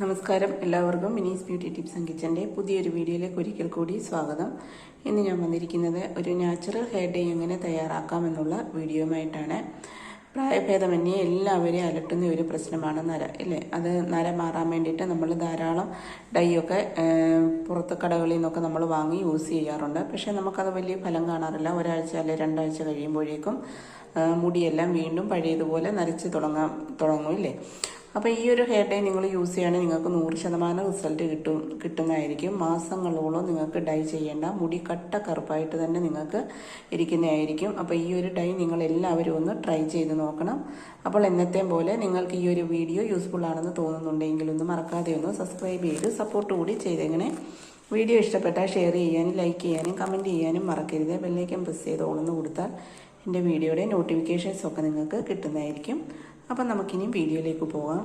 നമസ്കാരം എല്ലാവർക്കും Mini's beauty tips and കിച്ചന്റെ പുതിയൊരു വീഡിയോയിലേക്ക് ഒരിക്കൽ കൂടി സ്വാഗതം. ഇന്ന് ഞാൻ വന്നിരിക്കുന്നത് ഒരു നാച്ചുറൽ ഹെയർ ഡേ എങ്ങനെ തയ്യാറാക്കാമെന്നുള്ള വീഡിയോയുമായിട്ടാണ്. പ്രായഭേദമന്യേ എല്ലാവരെയും അലട്ടുന്ന ഒരു പ്രശ്നമാണ് നര ഇല്ലേ? അത് നര മാറാൻ വേണ്ടിയിട്ട് നമ്മൾ ധാരാളം ഡൈയൊക്കെ പുറത്ത് കടകളിൽ നിന്നൊക്കെ നമ്മൾ വാങ്ങി യൂസ് ചെയ്യാറുണ്ട്. പക്ഷേ നമുക്കത് വലിയ ഫലം കാണാറില്ല. ഒരാഴ്ച അല്ലെ രണ്ടാഴ്ച കഴിയുമ്പോഴേക്കും മുടിയെല്ലാം വീണ്ടും പഴയതുപോലെ നരച്ച് തുടങ്ങാൻ തുടങ്ങും ഇല്ലേ? അപ്പോൾ ഈ ഒരു ഹെയർ ഡൈ നിങ്ങൾ യൂസ് ചെയ്യുകയാണെങ്കിൽ നിങ്ങൾക്ക് നൂറ് ശതമാനം റിസൾട്ട് കിട്ടും കിട്ടുന്നതായിരിക്കും. മാസങ്ങളോളം നിങ്ങൾക്ക് ഡൈ ചെയ്യേണ്ട മുടി കട്ട കറുപ്പായിട്ട് തന്നെ നിങ്ങൾക്ക് ഇരിക്കുന്നതായിരിക്കും. അപ്പോൾ ഈ ഒരു ഡൈ നിങ്ങൾ എല്ലാവരും ഒന്ന് ട്രൈ ചെയ്ത് നോക്കണം. അപ്പോൾ എന്നത്തെ പോലെ നിങ്ങൾക്ക് ഈ ഒരു വീഡിയോ യൂസ്ഫുൾ ആണെന്ന് തോന്നുന്നുണ്ടെങ്കിൽ ഒന്ന് മറക്കാതെ ഒന്ന് സബ്സ്ക്രൈബ് ചെയ്ത് സപ്പോർട്ട് കൂടി ചെയ്തെങ്ങനെ വീഡിയോ ഇഷ്ടപ്പെട്ടാൽ ഷെയർ ചെയ്യാനും ലൈക്ക് ചെയ്യാനും കമന്റ് ചെയ്യാനും മറക്കരുത്. ബെല്ലേക്കം പ്രസ് ചെയ്ത് ഓണെന്ന് കൊടുത്താൽ എന്റെ വീഡിയോയുടെ നോട്ടിഫിക്കേഷൻസ് ഒക്കെ നിങ്ങൾക്ക് കിട്ടുന്നതായിരിക്കും. അപ്പം നമുക്കിനി വീഡിയോയിലേക്ക് പോവാം.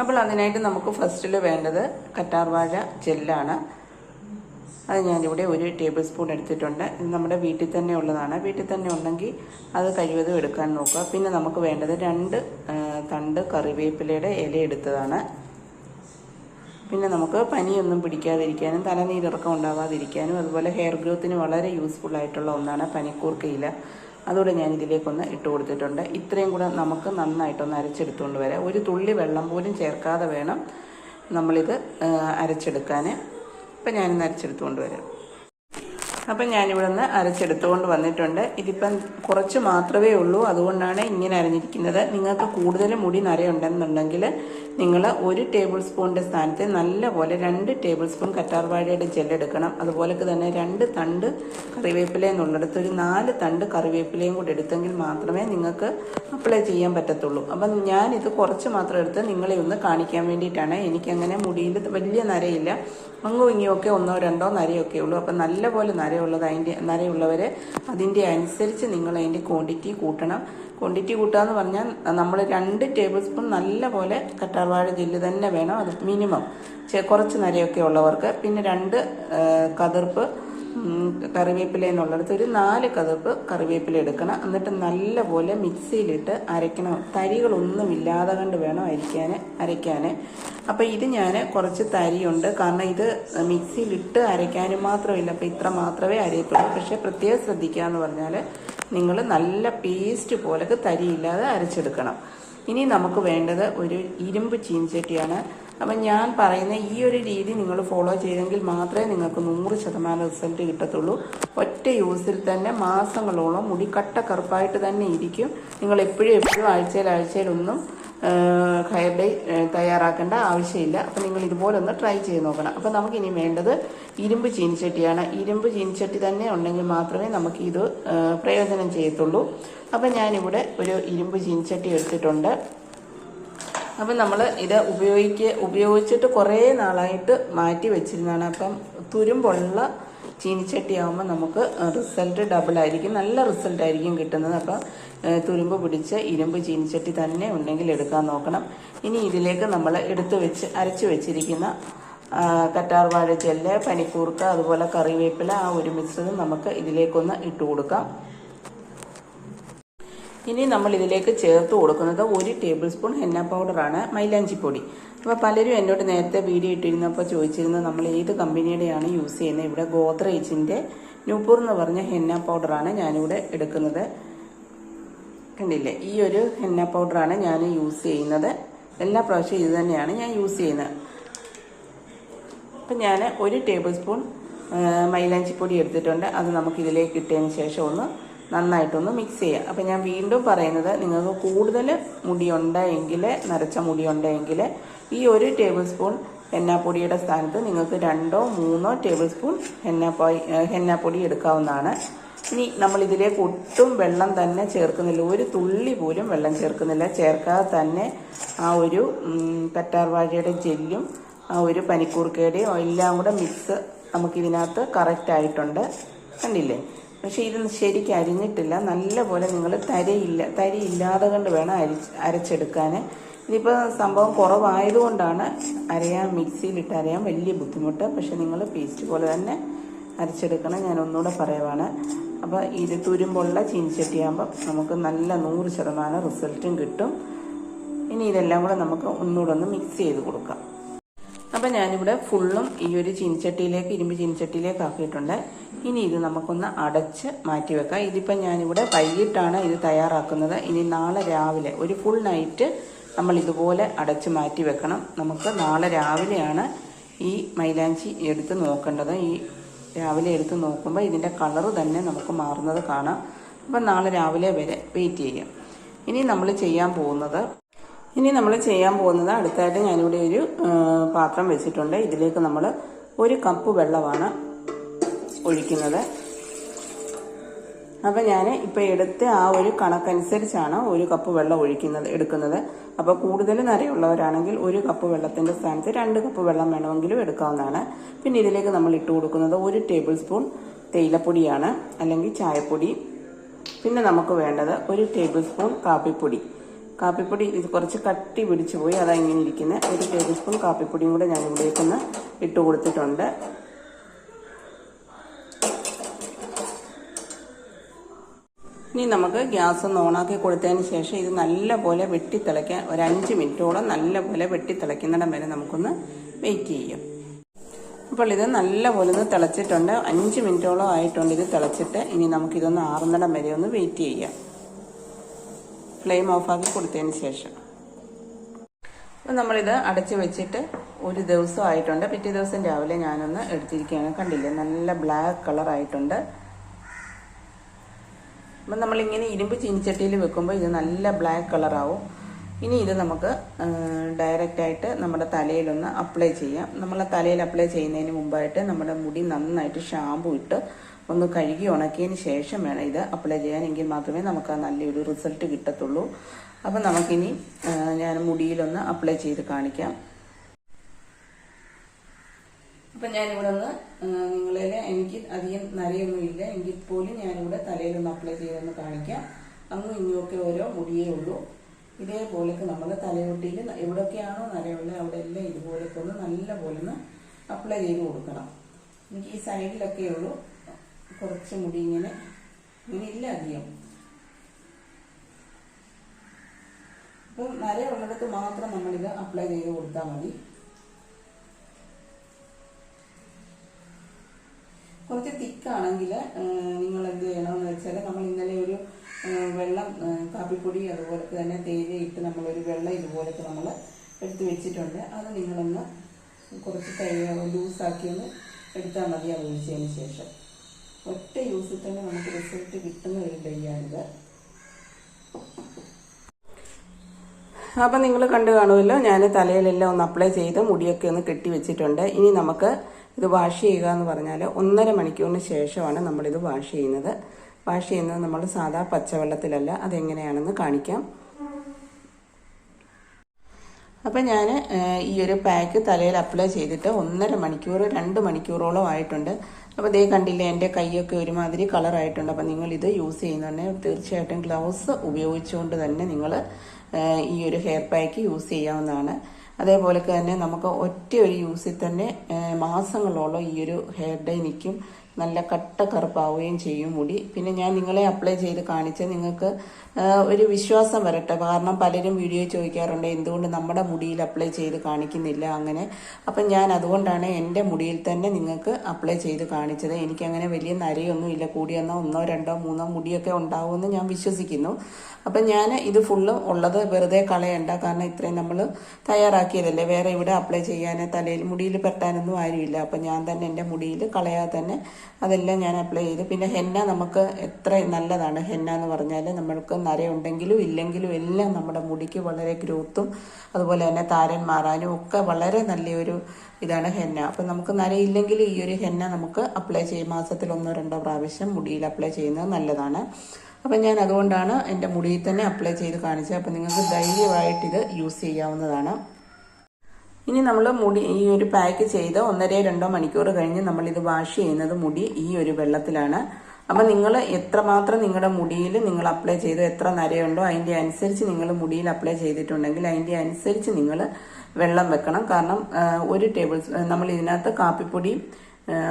അപ്പോൾ അതിനായിട്ട് നമുക്ക് ഫസ്റ്റിൽ വേണ്ടത് കറ്റാർവാഴ ജെല്ലാണ്. അത് ഞാനിവിടെ ഒരു ടേബിൾ സ്പൂൺ എടുത്തിട്ടുണ്ട്. ഇത് നമ്മുടെ വീട്ടിൽ തന്നെ ഉള്ളതാണ്. വീട്ടിൽ തന്നെ ഉണ്ടെങ്കിൽ അത് കഴിവതും എടുക്കാൻ നോക്കുക. പിന്നെ നമുക്ക് വേണ്ടത് രണ്ട് തണ്ട് കറിവേപ്പിലയുടെ ഇല എടുത്തതാണ്. പിന്നെ നമുക്ക് പനിയൊന്നും പിടിക്കാതിരിക്കാനും തലനീരിറക്കം ഉണ്ടാവാതിരിക്കാനും അതുപോലെ ഹെയർ ഗ്രോത്തിന് വളരെ യൂസ്ഫുൾ ആയിട്ടുള്ള ഒന്നാണ് പനിക്കൂർക്കയില അതുകൂടെ ഞാൻ ഇതിലേക്കൊന്ന് ഇട്ട് കൊടുത്തിട്ടുണ്ട്. ഇത്രയും കൂടെ നമുക്ക് നന്നായിട്ടൊന്ന് അരച്ചെടുത്തുകൊണ്ട് വരാം. ഒരു തുള്ളി വെള്ളം പോലും ചേർക്കാതെ വേണം നമ്മളിത് അരച്ചെടുക്കാൻ അപ്പം ഞാനിന്ന് അരച്ചെടുത്തുകൊണ്ട് വരാം. അപ്പം ഞാനിവിടെ നിന്ന് അരച്ചെടുത്തുകൊണ്ട് വന്നിട്ടുണ്ട്. ഇതിപ്പം കുറച്ച് മാത്രമേ ഉള്ളൂ. അതുകൊണ്ടാണ് ഇങ്ങനെ അരഞ്ഞിരിക്കുന്നത്. നിങ്ങൾക്ക് കൂടുതൽ മുടി നരയുണ്ടെന്നുണ്ടെങ്കിൽ നിങ്ങൾ ഒരു ടേബിൾ സ്പൂണിന്റെ സ്ഥാനത്ത് നല്ലപോലെ രണ്ട് ടേബിൾ സ്പൂൺ കറ്റാർവാഴയുടെ ജെല്ലെടുക്കണം അതുപോലെ തന്നെ രണ്ട് തണ്ട് കറിവേപ്പില എന്നുള്ളിടത്ത് ഒരു നാല് തണ്ട് കറിവേപ്പിലയും കൂടി എടുത്തെങ്കിൽ മാത്രമേ നിങ്ങൾക്ക് അപ്ലൈ ചെയ്യാൻ പറ്റത്തുള്ളൂ. അപ്പം ഞാനിത് കുറച്ച് മാത്രം എടുത്ത് നിങ്ങളെ ഒന്ന് കാണിക്കാൻ വേണ്ടിയിട്ടാണ്. എനിക്കങ്ങനെ മുടിയിൽ വലിയ നരയില്ല. അങ്ങും ഇങ്ങുമൊക്കെ ഒന്നോ രണ്ടോ നരയൊക്കെ ഉള്ളൂ. അപ്പം നല്ലപോലെ നരയുള്ളത് അതിന്റെ നരയുള്ളവർ അതിന്റെ അനുസരിച്ച് നിങ്ങൾ അതിന്റെ ക്വാണ്ടിറ്റി കൂട്ടണം. ക്വാണ്ടിറ്റി കൂട്ടാന്ന് പറഞ്ഞാൽ നമ്മൾ രണ്ട് ടേബിൾ സ്പൂൺ നല്ലപോലെ കറ്റാർവാഴ ജെല്ല് തന്നെ വേണം അത് മിനിമം. കുറച്ച് നരയൊക്കെ ഉള്ളവർക്ക്. പിന്നെ രണ്ട് കതിർപ്പ് കറിവേപ്പില എന്നുള്ളിടത്ത് ഒരു നാല് കതിർപ്പ് കറിവേപ്പില എടുക്കണം. എന്നിട്ട് നല്ലപോലെ മിക്സിയിലിട്ട് അരയ്ക്കണം. തരികളൊന്നും ഇല്ലാതെ കണ്ട് വേണം അരിക്കാൻ അരയ്ക്കാൻ അപ്പോൾ ഇത് ഞാൻ കുറച്ച് തരിയുണ്ട്. കാരണം ഇത് മിക്സിയിലിട്ട് അരയ്ക്കാനും മാത്രമില്ല. അപ്പോൾ ഇത്ര മാത്രമേ അരയത്തുള്ളൂ. പക്ഷേ പ്രത്യേകം ശ്രദ്ധിക്കുക എന്ന് പറഞ്ഞാൽ നിങ്ങൾ നല്ല പേസ്റ്റ് പോലൊക്കെ തരിയില്ലാതെ അരച്ചെടുക്കണം. ഇനി നമുക്ക് വേണ്ടത് ഒരു ഇരുമ്പ് ചീൻചട്ടിയാണ് അപ്പം ഞാൻ പറയുന്ന ഈ ഒരു രീതി നിങ്ങൾ ഫോളോ ചെയ്തെങ്കിൽ മാത്രമേ നിങ്ങൾക്ക് നൂറ് ശതമാനം റിസൾട്ട് കിട്ടത്തുള്ളൂ. ഒറ്റ യൂസിൽ തന്നെ മാസങ്ങളോളം മുടി കട്ട കറുപ്പായിട്ട് തന്നെ ഇരിക്കും. നിങ്ങൾ എപ്പോഴും എപ്പോഴും ആഴ്ചയിൽ ആഴ്ചയിലൊന്നും ഹെയർ ഡേ തയ്യാറാക്കേണ്ട ആവശ്യമില്ല. അപ്പം നിങ്ങൾ ഇതുപോലെ ഒന്ന് ട്രൈ ചെയ്ത് നോക്കണം. അപ്പം നമുക്ക് ഇനി വേണ്ടത് ഇരുമ്പ് ചീനിച്ചട്ടിയാണ്. ഇരുമ്പ് ചീനിച്ചട്ടി തന്നെ ഉണ്ടെങ്കിൽ മാത്രമേ നമുക്ക് ഇത് പ്രയോജനം ചെയ്യത്തുള്ളൂ. അപ്പം ഞാനിവിടെ ഒരു ഇരുമ്പ് ചീനിച്ചട്ടി എടുത്തിട്ടുണ്ട്. അപ്പം നമ്മൾ ഇത് ഉപയോഗിക്ക ഉപയോഗിച്ചിട്ട് കുറേ നാളായിട്ട് മാറ്റി വെച്ചിരുന്നതാണ്. അപ്പം തുരുമ്പുള്ള ചീനിച്ചട്ടി ആകുമ്പോൾ നമുക്ക് റിസൾട്ട് ഡബിൾ ആയിരിക്കും. നല്ല റിസൾട്ട് ആയിരിക്കും കിട്ടുന്നത്. അപ്പം തുരുമ്പ് പിടിച്ച് ഇരുമ്പ് ചീനിച്ചട്ടി തന്നെ ഉണ്ടെങ്കിൽ എടുക്കാൻ നോക്കണം. ഇനി ഇതിലേക്ക് നമ്മൾ എടുത്തു വെച്ച് അരച്ചു വെച്ചിരിക്കുന്ന കറ്റാർവാഴ ജെല്ല് പനിക്കൂർക്ക അതുപോലെ കറിവേപ്പില ആ ഒരു മിശ്രിതം നമുക്ക് ഇതിലേക്കൊന്ന് ഇട്ട് കൊടുക്കാം. ഇനി നമ്മൾ ഇതിലേക്ക് ചേർത്ത് കൊടുക്കുന്നത് ഒരു ടേബിൾ സ്പൂൺ ഹെന്ന പൗഡറാണ് മൈലാഞ്ചിപ്പൊടി അപ്പോൾ പലരും എന്നോട് നേരത്തെ വീഡിയോ ഇട്ടിരുന്നപ്പോൾ ചോദിച്ചിരുന്നത് നമ്മൾ ഏത് കമ്പനിയുടെയാണ് യൂസ് ചെയ്യുന്നത്? ഇവിടെ ഗോദ്രേജിന്റെ ന്യൂപൂർ എന്ന് പറഞ്ഞ ഹെന്ന പൗഡറാണ് ഞാനിവിടെ എടുക്കുന്നത്. കണ്ടില്ലേ? ഈ ഒരു ഹെന്ന പൗഡറാണ് ഞാൻ യൂസ് ചെയ്യുന്നത്. എല്ലാ പ്രാവശ്യവും ഇത് തന്നെയാണ് ഞാൻ യൂസ് ചെയ്യുന്നത്. അപ്പം ഞാൻ ഒരു ടേബിൾ സ്പൂൺ മൈലാഞ്ചി മൈലാഞ്ചിപ്പൊടി എടുത്തിട്ടുണ്ട്. അത് നമുക്ക് ഇതിലേക്ക് ഇട്ടതിന് ശേഷം ഒന്ന് നന്നായിട്ടൊന്ന് മിക്സ് ചെയ്യാം. അപ്പം ഞാൻ വീണ്ടും പറയുന്നത് നിങ്ങൾക്ക് കൂടുതൽ മുടിയുണ്ടെങ്കിൽ നരച്ച മുടിയുണ്ടെങ്കിൽ ഈ ഒരു ടേബിൾ സ്പൂൺ എണ്ണാപ്പൊടിയുടെ സ്ഥാനത്ത് നിങ്ങൾക്ക് രണ്ടോ മൂന്നോ ടേബിൾ സ്പൂൺ എണ്ണാപ്പൊടി പൊടി എടുക്കാവുന്നതാണ്. ഇനി നമ്മൾ ഇതിലേക്ക് ഒട്ടും വെള്ളം തന്നെ ചേർക്കുന്നില്ല. ഒരു തുള്ളി പോലും വെള്ളം ചേർക്കുന്നില്ല. ചേർക്കാതെ തന്നെ ആ ഒരു കറ്റാർവാഴയുടെ ജെല്ലും ആ ഒരു പനിക്കൂർക്കയുടെയും എല്ലാം കൂടെ മിക്സ് നമുക്കിതിനകത്ത് കറക്റ്റ് ആയിട്ടുണ്ട്. കണ്ടില്ലേ? പക്ഷേ ഇത് ശരിക്കും അരിഞ്ഞിട്ടില്ല. നല്ലപോലെ നിങ്ങൾ തരയില്ല തരി ഇല്ലാതെ കൊണ്ട് വേണം അരി അരച്ചെടുക്കാൻ. ഇതിപ്പോൾ സംഭവം കുറവായതുകൊണ്ടാണ് അരയാൻ മിക്സിയിലിട്ട് അരയാൻ വലിയ ബുദ്ധിമുട്ട്. പക്ഷെ നിങ്ങൾ പേസ്റ്റ് പോലെ തന്നെ അരച്ചെടുക്കണം. ഞാൻ ഒന്നുകൂടെ പറയുവാണ്. അപ്പോൾ ഇത് തുരുമ്പുള്ള ചീനിച്ചട്ടിയാകുമ്പം നമുക്ക് നല്ല നൂറ് ശതമാനം റിസൾട്ടും കിട്ടും. ഇനി ഇതെല്ലാം കൂടെ നമുക്ക് ഒന്നുകൂടെ ഒന്ന് മിക്സ് ചെയ്ത് കൊടുക്കാം. അപ്പം ഞാനിവിടെ ഫുള്ളും ഈ ഒരു ചീനിച്ചട്ടിയിലേക്ക് ഇരുമ്പ് ചീനിച്ചട്ടിയിലേക്ക് ആക്കിയിട്ടുണ്ട്. ഇനി ഇത് നമുക്കൊന്ന് അടച്ച് മാറ്റി വെക്കാം. ഇതിപ്പം ഞാനിവിടെ വൈകിട്ടാണ് ഇത് തയ്യാറാക്കുന്നത്. ഇനി നാളെ രാവിലെ ഒരു ഫുൾ നൈറ്റ് നമ്മൾ ഇതുപോലെ അടച്ച് മാറ്റി വെക്കണം. നമുക്ക് നാളെ രാവിലെയാണ് ഈ മൈലാഞ്ചി എടുത്ത് നോക്കേണ്ടത്. ഈ രാവിലെ എടുത്ത് നോക്കുമ്പോൾ ഇതിന്റെ കളറ് തന്നെ നമുക്ക് മാറുന്നത് കാണാം. അപ്പം നാളെ രാവിലെ വരെ വെയിറ്റ് ചെയ്യാം. ഇനി നമ്മൾ ചെയ്യാൻ പോകുന്നത് ഇനി നമ്മൾ ചെയ്യാൻ പോകുന്നത് അടുത്തായിട്ട് ഞാനിവിടെ ഒരു പാത്രം വെച്ചിട്ടുണ്ട്. ഇതിലേക്ക് നമ്മൾ ഒരു കപ്പ് വെള്ളമാണ് ഒഴിക്കുന്നത്. അപ്പം ഞാൻ ഇപ്പോൾ എടുത്ത ആ ഒരു കണക്കനുസരിച്ചാണ് ഒരു കപ്പ് വെള്ളം ഒഴിക്കുന്നത് എടുക്കുന്നത്. അപ്പോൾ കൂടുതൽ നരയുള്ളവരാണെങ്കിൽ ഒരു കപ്പ് വെള്ളത്തിന്റെ സ്ഥാനത്ത് രണ്ട് കപ്പ് വെള്ളം വേണമെങ്കിലും എടുക്കാവുന്നതാണ്. പിന്നെ ഇതിലേക്ക് നമ്മൾ ഇട്ട് കൊടുക്കുന്നത് ഒരു ടേബിൾ സ്പൂൺ തേയിലപ്പൊടിയാണ് അല്ലെങ്കിൽ ചായപ്പൊടി. പിന്നെ നമുക്ക് വേണ്ടത് ഒരു ടേബിൾ സ്പൂൺ കാപ്പിപ്പൊടി. കാപ്പിപ്പൊടി ഇത് കുറച്ച് കട്ടി പിടിച്ചു പോയി അതാ ഇങ്ങനെ ഇരിക്കുന്നത് ഒരു ടേബിൾ സ്പൂൺ കാപ്പിപ്പൊടിയും കൂടെ ഞാൻ ഇവിടേക്കൊന്ന് ഇട്ട് കൊടുത്തിട്ടുണ്ട്. ഇനി നമുക്ക് ഗ്യാസ് ഒന്ന് ഓണാക്കി കൊടുത്തതിന് ശേഷം ഇത് നല്ലപോലെ വെട്ടിത്തിളയ്ക്കാൻ ഒരു അഞ്ച് മിനിറ്റോളം നല്ലപോലെ വെട്ടിത്തിളയ്ക്കുന്നിടം വരെ നമുക്കൊന്ന് വെയിറ്റ് ചെയ്യാം. അപ്പോൾ ഇത് നല്ലപോലെ ഒന്ന് തിളച്ചിട്ടുണ്ട്. അഞ്ച് മിനിറ്റോളം ആയിട്ടുണ്ട് ഇത് തിളച്ചിട്ട്. ഇനി നമുക്കിതൊന്ന് ആറുന്നിടം വരെ ഒന്ന് വെയിറ്റ് ചെയ്യാം. ഫ്ലെയിം ഓഫാക്കി കൊടുത്തതിന് ശേഷം. അപ്പം നമ്മളിത് അടച്ച് വെച്ചിട്ട് ഒരു ദിവസം ആയിട്ടുണ്ട്. പിറ്റേ ദിവസം രാവിലെ ഞാനൊന്ന് എടുത്തിരിക്കുകയാണ്. കണ്ടില്ലേ? നല്ല ബ്ലാക്ക് കളർ ആയിട്ടുണ്ട്. അപ്പം നമ്മളിങ്ങനെ ഇരുമ്പ് ചീനിച്ചട്ടിയിൽ വെക്കുമ്പോൾ ഇത് നല്ല ബ്ലാക്ക് കളറാവും ഇനി ഇത് നമുക്ക് ഡയറക്റ്റായിട്ട് നമ്മുടെ തലയിലൊന്ന് അപ്ലൈ ചെയ്യാം. നമ്മളെ തലയിൽ അപ്ലൈ ചെയ്യുന്നതിന് മുമ്പായിട്ട് നമ്മുടെ മുടി നന്നായിട്ട് ഷാമ്പു ഇട്ട് ഒന്ന് കഴുകി ഉണക്കിയതിന് ശേഷം വേണം ഇത് അപ്ലൈ ചെയ്യാൻ എങ്കിൽ മാത്രമേ നമുക്ക് ആ നല്ലൊരു റിസൾട്ട് കിട്ടത്തുള്ളൂ. അപ്പം നമുക്കിനി ഞാൻ മുടിയിലൊന്ന് അപ്ലൈ ചെയ്ത് കാണിക്കാം. അപ്പൊ ഞാനിവിടെ ഒന്ന് നിങ്ങളിൽ എനിക്ക് അധികം നരയൊന്നുമില്ല. എങ്കിൽ പോലും ഞാനിവിടെ തലയിലൊന്ന് അപ്ലൈ ചെയ്തൊന്ന് കാണിക്കാം. അങ്ങും ഇങ്ങുമൊക്കെ ഓരോ മുടിയേ ഉള്ളൂ. ഇതേപോലൊക്കെ നമ്മൾ തലയൊട്ടിയിൽ എവിടെയൊക്കെയാണോ നരയുള്ളത് അവിടെ എല്ലാം ഇതുപോലൊക്കെ ഒന്ന് നല്ല പോലെ ഒന്ന് അപ്ലൈ ചെയ്ത് കൊടുക്കണം. എനിക്ക് ഈ സൈഡിലൊക്കെ ഉള്ളൂ. കുറച്ച് മുടി ഇങ്ങനെ ഇങ്ങനെ ഇല്ല അധികം. അപ്പം നരയുള്ളിടത്ത് മാത്രം നമ്മളിത് അപ്ലൈ ചെയ്ത് കൊടുത്താൽ മതി. കുറച്ച് തിക്കാണെങ്കിൽ നിങ്ങൾ എന്ത് ചെയ്യണമെന്ന് വെച്ചാൽ നമ്മൾ ഇന്നലെ ഒരു വെള്ളം കാപ്പിപ്പൊടി അതുപോലെ തന്നെ തേയില ഇട്ട് നമ്മളൊരു വെള്ളം ഇതുപോലൊക്കെ നമ്മൾ എടുത്ത് വെച്ചിട്ടുണ്ട്. അത് നിങ്ങളൊന്ന് കുറച്ച് തൈ ലൂസാക്കി ഒന്ന് എടുത്താൽ മതി അത് ഒഴിച്ചതിന് ശേഷം. ഒറ്റ യൂസിൽ തന്നെ നമുക്ക് റിസൾട്ട് കിട്ടുന്ന ഒരു ഡൈയാണിത് അപ്പം നിങ്ങൾ കണ്ടു കാണുമല്ലോ ഞാൻ തലയിലെല്ലാം ഒന്ന് അപ്ലൈ ചെയ്ത് മുടിയൊക്കെ ഒന്ന് കെട്ടി വെച്ചിട്ടുണ്ട്. ഇനി നമുക്ക് ഇത് വാഷ് ചെയ്യുക എന്ന് പറഞ്ഞാൽ ഒന്നര മണിക്കൂറിന് ശേഷമാണ് നമ്മളിത് വാഷ് ചെയ്യുന്നത്. വാഷ് ചെയ്യുന്നത് നമ്മൾ സാധാ പച്ചവെള്ളത്തിലല്ല അതെങ്ങനെയാണെന്ന് കാണിക്കാം. അപ്പം ഞാൻ ഈ ഒരു പാക്ക് തലയിൽ അപ്ലൈ ചെയ്തിട്ട് ഒന്നര മണിക്കൂർ രണ്ട് മണിക്കൂറോളം ആയിട്ടുണ്ട്. അപ്പോൾ ദേ കണ്ടില്ലേ എന്റെ കൈയൊക്കെ ഒരുമാതിരി കളറായിട്ടുണ്ട് അപ്പം നിങ്ങൾ ഇത് യൂസ് ചെയ്യുന്നുണ്ടെ തീർച്ചയായിട്ടും ഗ്ലൗസ് ഉപയോഗിച്ചുകൊണ്ട് തന്നെ നിങ്ങൾ ഈ ഒരു ഹെയർ പാക്ക് യൂസ് ചെയ്യാവുന്നതാണ്. അതേപോലെ തന്നെ നമുക്ക് ഒറ്റ ഒരു യൂസിൽ തന്നെ മാസങ്ങളോളം ഈ ഒരു ഹെയർ ഡൈ നിൽക്കും. നല്ല കട്ട കറുപ്പാവുകയും ചെയ്യും മുടി. പിന്നെ ഞാൻ നിങ്ങളെ അപ്ലൈ ചെയ്ത് കാണിച്ച് നിങ്ങൾക്ക് ഒരു വിശ്വാസം വരട്ടെ. കാരണം പലരും വീഡിയോ ചോദിക്കാറുണ്ട് എന്തുകൊണ്ട് നമ്മുടെ മുടിയിൽ അപ്ലൈ ചെയ്ത് കാണിക്കുന്നില്ല? അങ്ങനെ. അപ്പം ഞാൻ അതുകൊണ്ടാണ് എന്റെ മുടിയിൽ തന്നെ നിങ്ങൾക്ക് അപ്ലൈ ചെയ്ത് കാണിച്ചത്. എനിക്കങ്ങനെ വലിയ നരയൊന്നും ഇല്ല കൂടിയെന്നോ ഒന്നോ രണ്ടോ മൂന്നോ മുടിയൊക്കെ ഉണ്ടാവുമെന്ന് ഞാൻ വിശ്വസിക്കുന്നു. അപ്പം ഞാൻ ഇത് ഫുള്ളും ഉള്ളത് വെറുതെ കളയണ്ട. കാരണം ഇത്രയും നമ്മൾ തയ്യാറാക്കിയതല്ലേ. വേറെ ഇവിടെ അപ്ലൈ ചെയ്യാൻ തലയിൽ മുടിയിൽ പെട്ടാനൊന്നും ആരുമില്ല. അപ്പം ഞാൻ തന്നെ എന്റെ മുടിയിൽ കളയാതെ തന്നെ അതെല്ലാം ഞാൻ അപ്ലൈ ചെയ്തു. പിന്നെ ഹെന്ന നമുക്ക് എത്ര നല്ലതാണ്. ഹെന്ന എന്ന് പറഞ്ഞാൽ നമ്മൾക്ക് നരയുണ്ടെങ്കിലും ഇല്ലെങ്കിലും എല്ലാം നമ്മുടെ മുടിക്ക് വളരെ ഗ്രോത്തും അതുപോലെ തന്നെ താരൻ മാറാനും ഒക്കെ വളരെ നല്ലൊരു ഇതാണ് ഹെന്ന. അപ്പം നമുക്ക് നരയില്ലെങ്കിൽ ഈ ഒരു ഹെന്ന നമുക്ക് അപ്ലൈ ചെയ്യും. മാസത്തിൽ ഒന്നോ രണ്ടോ പ്രാവശ്യം മുടിയിൽ അപ്ലൈ ചെയ്യുന്നത് നല്ലതാണ്. അപ്പം ഞാൻ അതുകൊണ്ടാണ് എന്റെ മുടിയിൽ തന്നെ അപ്ലൈ ചെയ്ത് കാണിച്ചത്. അപ്പം നിങ്ങൾക്ക് ധൈര്യമായിട്ട് ഇത് യൂസ് ചെയ്യാവുന്നതാണ്. ഇനി നമ്മൾ മുടി ഈ ഒരു പാക്ക് ചെയ്ത് ഒന്നര രണ്ടോ മണിക്കൂർ കഴിഞ്ഞ് നമ്മൾ ഇത് വാഷ് ചെയ്യുന്നത് മുടി ഈ ഒരു വെള്ളത്തിലാണ്. അപ്പം നിങ്ങൾ എത്രമാത്രം നിങ്ങളുടെ മുടിയിൽ നിങ്ങൾ അപ്ലൈ ചെയ്തു എത്ര നരയുണ്ടോ അതിന്റെ അനുസരിച്ച് നിങ്ങൾ മുടിയിൽ അപ്ലൈ ചെയ്തിട്ടുണ്ടെങ്കിൽ അതിന്റെ അനുസരിച്ച് നിങ്ങൾ വെള്ളം വെക്കണം. കാരണം ഒരു ടേബിൾ നമ്മൾ ഇതിനകത്ത് കാപ്പിപ്പൊടിയും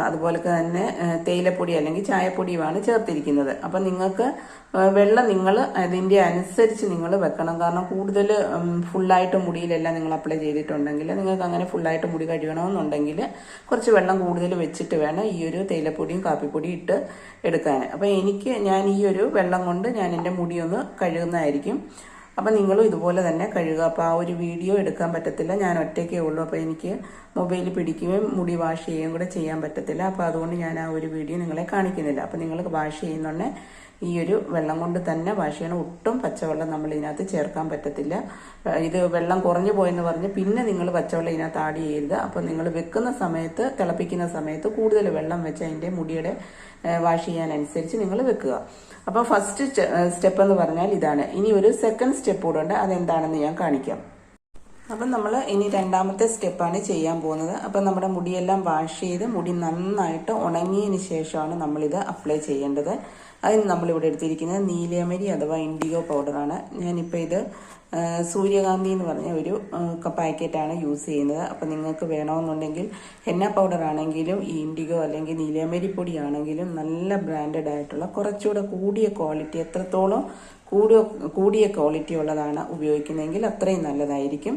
അതുപോലെ തന്നെ തേയിലപ്പൊടി അല്ലെങ്കിൽ ചായപ്പൊടിയുമാണ് ചേർത്തിരിക്കുന്നത്. അപ്പം നിങ്ങൾക്ക് വെള്ളം നിങ്ങൾ അതിന്റെ അനുസരിച്ച് നിങ്ങൾ വെക്കണം. കാരണം കൂടുതൽ ഫുള്ളായിട്ട് മുടിയിലെല്ലാം നിങ്ങൾ അപ്ലൈ ചെയ്തിട്ടുണ്ടെങ്കിൽ നിങ്ങൾക്ക് അങ്ങനെ ഫുള്ളായിട്ട് മുടി കഴിയണമെന്നുണ്ടെങ്കിൽ കുറച്ച് വെള്ളം കൂടുതൽ വെച്ചിട്ട് വേണം ഈ ഒരു തേയിലപ്പൊടിയും കാപ്പിപ്പൊടിയും ഇട്ട് എടുക്കാൻ. അപ്പോൾ എനിക്ക് ഞാൻ ഈ ഒരു വെള്ളം കൊണ്ട് ഞാൻ എന്റെ മുടിയൊന്ന് കഴുകുന്നതായിരിക്കും. അപ്പം നിങ്ങളും ഇതുപോലെ തന്നെ കഴുകുക. അപ്പോൾ ആ ഒരു വീഡിയോ എടുക്കാൻ പറ്റത്തില്ല. ഞാൻ ഒറ്റയ്ക്കേ ഉള്ളൂ. അപ്പോൾ എനിക്ക് മൊബൈൽ പിടിക്കുകയും മുടി വാഷ് ചെയ്യുകയും കൂടെ ചെയ്യാൻ പറ്റത്തില്ല. അപ്പോൾ അതുകൊണ്ട് ഞാൻ ആ ഒരു വീഡിയോ നിങ്ങളെ കാണിക്കുന്നില്ല. അപ്പോൾ നിങ്ങൾ വാഷ് ചെയ്യുന്നുണ്ടെ ഈ ഒരു വെള്ളം കൊണ്ട് തന്നെ വാഷ് ചെയ്യണം ഒട്ടും പച്ചവെള്ളം നമ്മൾ ഇതിനകത്ത് ചേർക്കാൻ പറ്റത്തില്ല. ഇത് വെള്ളം കുറഞ്ഞു പോയെന്ന് പറഞ്ഞ് പിന്നെ നിങ്ങൾ പച്ചവെള്ളം ഇതിനകത്ത് ആഡ് ചെയ്യരുത്. അപ്പോൾ നിങ്ങൾ വെക്കുന്ന സമയത്ത് തിളപ്പിക്കുന്ന സമയത്ത് കൂടുതൽ വെള്ളം വെച്ച് അതിന്റെ മുടിയുടെ വാഷ് ചെയ്യാനനുസരിച്ച് നിങ്ങൾ വെക്കുക. അപ്പോൾ ഫസ്റ്റ് സ്റ്റെപ്പ് എന്ന് പറഞ്ഞാൽ ഇതാണ്. ഇനി ഒരു സെക്കൻഡ് സ്റ്റെപ്പ് കൂടെ ഉണ്ട്. അതെന്താണെന്ന് ഞാൻ കാണിക്കാം. അപ്പം നമ്മൾ ഇനി രണ്ടാമത്തെ സ്റ്റെപ്പാണ് ചെയ്യാൻ പോകുന്നത്. അപ്പം നമ്മുടെ മുടിയെല്ലാം വാഷ് ചെയ്ത് മുടി നന്നായിട്ട് ഉണങ്ങിയതിന് ശേഷമാണ് നമ്മളിത് അപ്ലൈ ചെയ്യേണ്ടത്. അതിന് നമ്മളിവിടെ എടുത്തിരിക്കുന്നത് നീലയമരി അഥവാ ഇൻഡിഗോ പൗഡറാണ് ഞാനിപ്പോൾ ഇത് സൂര്യകാന്തി എന്ന് പറഞ്ഞ ഒരു പാക്കറ്റാണ് യൂസ് ചെയ്യുന്നത്. അപ്പം നിങ്ങൾക്ക് വേണമെന്നുണ്ടെങ്കിൽ ഹെന്ന പൗഡർ ആണെങ്കിലും ഈ ഇൻഡിഗോ അല്ലെങ്കിൽ നീലയമരി പൊടി ആണെങ്കിലും നല്ല ബ്രാൻഡഡ് ആയിട്ടുള്ള കുറച്ചുകൂടെ കൂടിയ ക്വാളിറ്റി എത്രത്തോളം കൂടിയ കൂടിയ ക്വാളിറ്റി ഉള്ളതാണ് ഉപയോഗിക്കുന്നതെങ്കിൽ അത്രയും നല്ലതായിരിക്കും.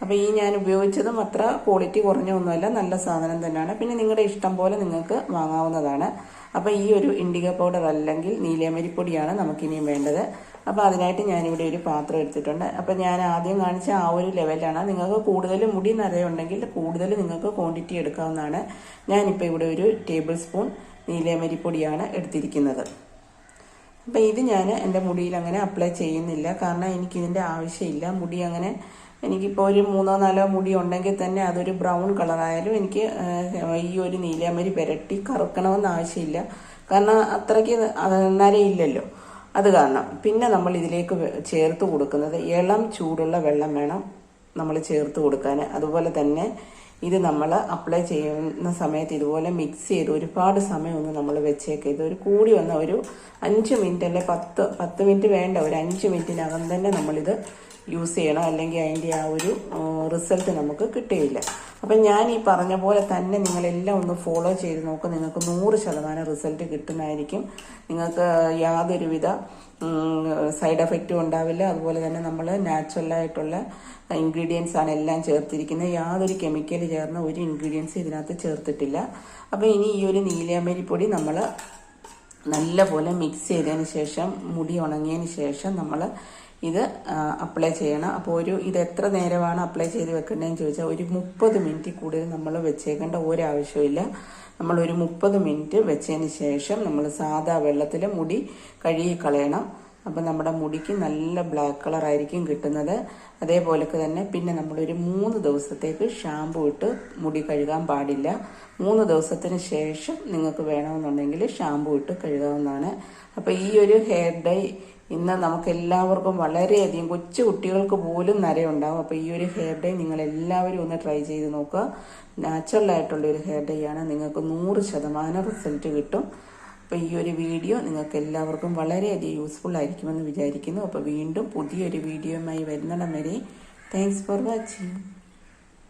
അപ്പോൾ ഈ ഞാൻ ഉപയോഗിച്ചതും അത്ര ക്വാളിറ്റി കുറഞ്ഞൊന്നുമല്ല നല്ല സാധനം തന്നെയാണ്. പിന്നെ നിങ്ങളുടെ ഇഷ്ടം പോലെ നിങ്ങൾക്ക് വാങ്ങാവുന്നതാണ്. അപ്പോൾ ഈ ഒരു ഇൻഡിക പൗഡർ അല്ലെങ്കിൽ നീലയമരിപ്പൊടിയാണ് നമുക്കിനിയും വേണ്ടത്. അപ്പോൾ അതിനായിട്ട് ഞാനിവിടെ ഒരു പാത്രം എടുത്തിട്ടുണ്ട്. അപ്പോൾ ഞാൻ ആദ്യം കാണിച്ച ആ ഒരു ലെവലാണ് നിങ്ങൾക്ക് കൂടുതൽ മുടി നിറയുണ്ടെങ്കിൽ കൂടുതൽ നിങ്ങൾക്ക് ക്വാണ്ടിറ്റി എടുക്കാവുന്നതാണ്. ഞാനിപ്പോൾ ഇവിടെ ഒരു ടേബിൾ സ്പൂൺ നീലയമരിപ്പൊടിയാണ് എടുത്തിരിക്കുന്നത്. അപ്പം ഇത് ഞാൻ എന്റെ മുടിയിൽ അങ്ങനെ അപ്ലൈ ചെയ്യുന്നില്ല. കാരണം എനിക്കിതിന്റെ ആവശ്യമില്ല. മുടി അങ്ങനെ എനിക്കിപ്പോൾ ഒരു മൂന്നോ നാലോ മുടി ഉണ്ടെങ്കിൽ തന്നെ അതൊരു ബ്രൗൺ കളറായാലും എനിക്ക് ഈ ഒരു നീലയമരി പുരട്ടി കറുക്കണമെന്ന് ആവശ്യമില്ല. കാരണം അത്രയ്ക്ക് അത് നരയില്ലല്ലോ. അത് കാരണം. പിന്നെ നമ്മൾ ഇതിലേക്ക് ചേർത്ത് കൊടുക്കുന്നത് ഇളം ചൂടുള്ള വെള്ളം വേണം നമ്മൾ ചേർത്ത് കൊടുക്കാൻ അതുപോലെ തന്നെ ഇത് നമ്മൾ അപ്ലൈ ചെയ്യുന്ന സമയത്ത് ഇതുപോലെ മിക്സ് ചെയ്ത് ഒരുപാട് സമയമൊന്നും നമ്മൾ വെച്ചേക്ക്. ഇത് ഒരു കൂടി വന്ന ഒരു അഞ്ച് മിനിറ്റ് അല്ലെ പത്ത് പത്ത് മിനിറ്റ് വേണ്ട ഒരു അഞ്ച് മിനിറ്റിനകം തന്നെ നമ്മളിത് യൂസ് ചെയ്യണം. അല്ലെങ്കിൽ അതിന്റെ ആ ഒരു റിസൾട്ട് നമുക്ക് കിട്ടുകയില്ല അപ്പം ഞാൻ ഈ പറഞ്ഞ പോലെ തന്നെ നിങ്ങളെല്ലാം ഒന്ന് ഫോളോ ചെയ്ത് നോക്കുക നിങ്ങൾക്ക് നൂറ് ശതമാനം റിസൾട്ട് കിട്ടുന്നതായിരിക്കും. നിങ്ങൾക്ക് യാതൊരുവിധ സൈഡ് എഫക്റ്റും ഉണ്ടാവില്ല. അതുപോലെ തന്നെ നമ്മൾ നാച്ചുറലായിട്ടുള്ള ഇൻഗ്രീഡിയൻസ് ആണ് എല്ലാം ചേർത്തിരിക്കുന്നത്. യാതൊരു കെമിക്കൽ ചേർന്ന ഒരു ഇൻഗ്രീഡിയൻസ് ഇതിനകത്ത് ചേർത്തിട്ടില്ല. അപ്പോൾ ഇനി ഈ ഒരു നീലയമരിപ്പൊടി നമ്മൾ നല്ലപോലെ മിക്സ് ചെയ്തതിന് ശേഷം മുടി ഉണങ്ങിയതിന് ശേഷം നമ്മൾ ഇത് അപ്ലൈ ചെയ്യണം. അപ്പോൾ ഒരു ഇത് എത്ര നേരമാണ് അപ്ലൈ ചെയ്ത് വെക്കേണ്ടതെന്ന് ചോദിച്ചാൽ ഒരു മുപ്പത് മിനിറ്റ് കൂടുതൽ നമ്മൾ വെച്ചേക്കേണ്ട ഒരാവശ്യമില്ല നമ്മൾ ഒരു മുപ്പത് മിനിറ്റ് വെച്ചതിന് ശേഷം നമ്മൾ സാധാ വെള്ളത്തിൽ മുടി കഴുകി കളയണം അപ്പം നമ്മുടെ മുടിക്ക് നല്ല ബ്ലാക്ക് കളർ ആയിരിക്കും കിട്ടുന്നത്. അതേപോലൊക്കെ തന്നെ പിന്നെ നമ്മളൊരു മൂന്ന് ദിവസത്തേക്ക് ഷാമ്പു ഇട്ട് മുടി കഴുകാൻ പാടില്ല. മൂന്ന് ദിവസത്തിന് ശേഷം നിങ്ങൾക്ക് വേണമെന്നുണ്ടെങ്കിൽ ഷാമ്പു ഇട്ട് കഴുകാവുന്നതാണ്. അപ്പോൾ ഈ ഒരു ഹെയർ ഡൈ ഇന്ന് നമുക്ക് എല്ലാവർക്കും വളരെയധികം കൊച്ചു കുട്ടികൾക്ക് പോലും നരയുണ്ടാവും. അപ്പോൾ ഈ ഒരു ഹെയർ ഡൈ നിങ്ങൾ എല്ലാവരും ഒന്ന് ട്രൈ ചെയ്ത് നോക്കുക. നാച്ചുറൽ ആയിട്ടുള്ള ഒരു ഹെയർ ഡൈ ആണ്. നിങ്ങൾക്ക് നൂറ് ശതമാനം റിസൾട്ട് കിട്ടും. അപ്പോൾ ഈ ഒരു വീഡിയോ നിങ്ങൾക്ക് എല്ലാവർക്കും വളരെയധികം യൂസ്ഫുൾ ആയിരിക്കുമെന്ന് വിചാരിക്കുന്നു. അപ്പോൾ വീണ്ടും പുതിയൊരു വീഡിയോയുമായി വരുന്നിടം വരെ. Thanks for watching